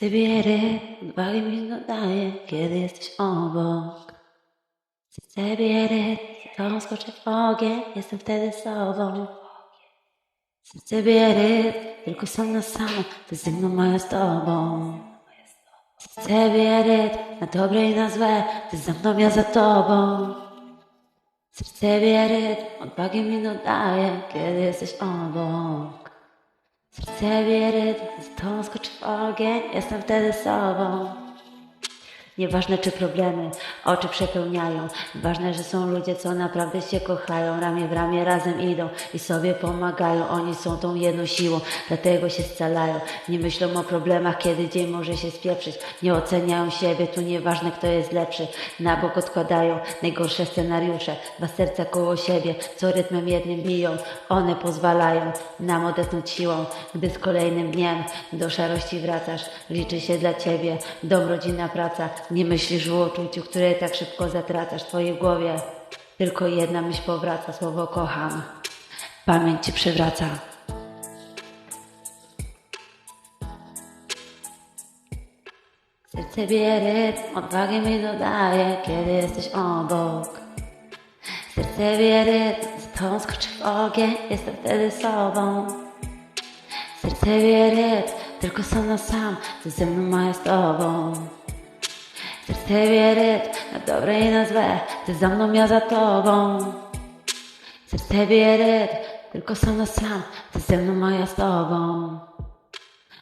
Sybiery, odwagi mi dodaje, kiedy jesteś obok. Sybiery, to skoczę w ogień, jestem wtedy sobą. Sybiery, tylko sam na sam, ty ze mną moja z tobą. Sybiery, na dobre i na złe, ty ze mną, ja za tobą. Serce bierze, odwagi mi dodaje, kiedy jesteś obok. Serverer det toskertfaget, jeg stemte det savan. Nieważne czy problemy oczy przepełniają, ważne, że są ludzie, co naprawdę się kochają, ramię w ramię razem idą i sobie pomagają. Oni są tą jedną siłą, dlatego się scalają. Nie myślą o problemach, kiedy dzień może się spieprzyć. Nie oceniają siebie, tu nieważne kto jest lepszy. Na bok odkładają najgorsze scenariusze, dwa serca koło siebie, co rytmem jednym biją. One pozwalają nam odetchnąć siłą, gdy z kolejnym dniem do szarości wracasz. Liczy się dla ciebie dom, rodzina, praca. Nie myślisz o uczuciu, które tak szybko zatracasz w twojej głowie. Tylko jedna myśl powraca, słowo kocham. Pamięć ci przywraca. Serce bierze, odwagę mi dodaje, kiedy jesteś obok. Serce bierze, z tobą skoczy w ogień, jestem wtedy sobą. Serce bierze, tylko sam na sam, ty ze mną, a z tobą. Serce bierze, na dobre i na złe, ty za mną, ja za tobą. Serce bierze, tylko sam na sam, ty ze mną, a ja z tobą.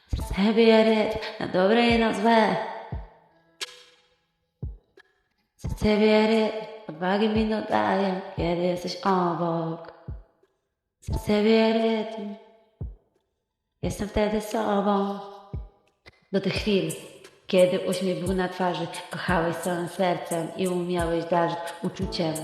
Serce bierze, na dobre i na złe. Serce bierze, odwagi mi dodaje, kiedy jesteś obok. Serce bierze, jestem wtedy sobą. Do tych chwil, kiedy uśmiech był na twarzy, kochałeś całym sercem i umiałeś darzyć uczuciem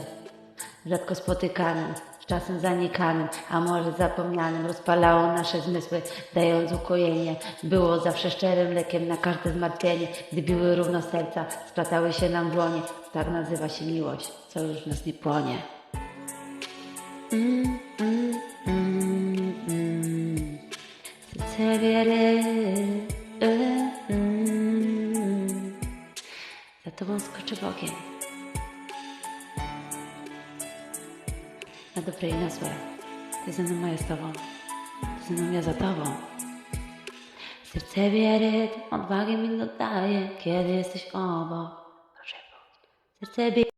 rzadko spotykanym, czasem zanikanym, a może zapomnianym, rozpalało nasze zmysły, dając ukojenie. Było zawsze szczerym lekiem na każde zmartwienie, gdy biły równo serca, splatały się nam dłonie. Tak nazywa się miłość, co już w nas nie płonie. Mm, mm, mm, mm. Za tobą skoczy w ogień. Na dobre i na złe. Ty ze mną, ja z tobą. Ty ze mną, ja za tobą. Serce bierze, odwagę mi dodaje, kiedy jesteś obok. Proszę, Serce bierze.